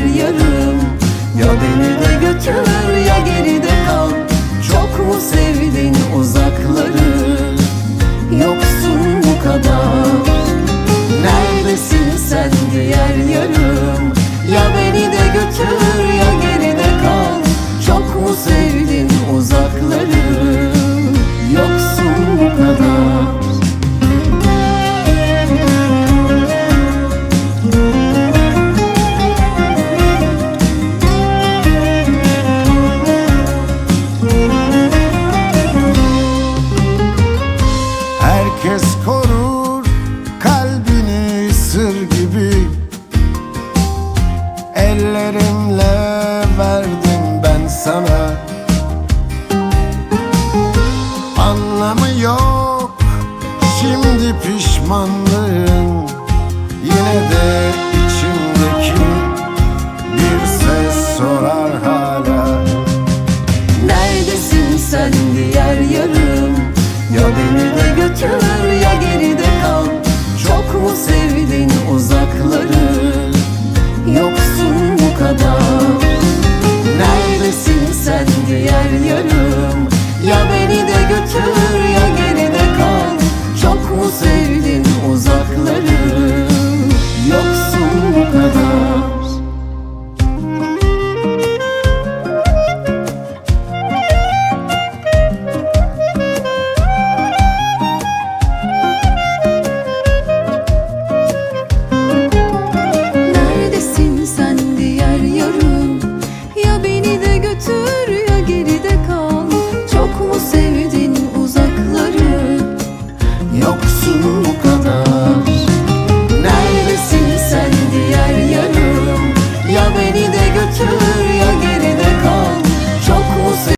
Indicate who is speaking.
Speaker 1: yarım. Ya beni de götür. ellerimle verdim ben sana. Anlamı yok şimdi pişmanlığın Yine de içimdeki bir ses sorar hala. Neredesin sen diğer yarım? Ya beni de güzel yarım. Ya beni de götür ya geride kal. Çok mu sevdin uzakları?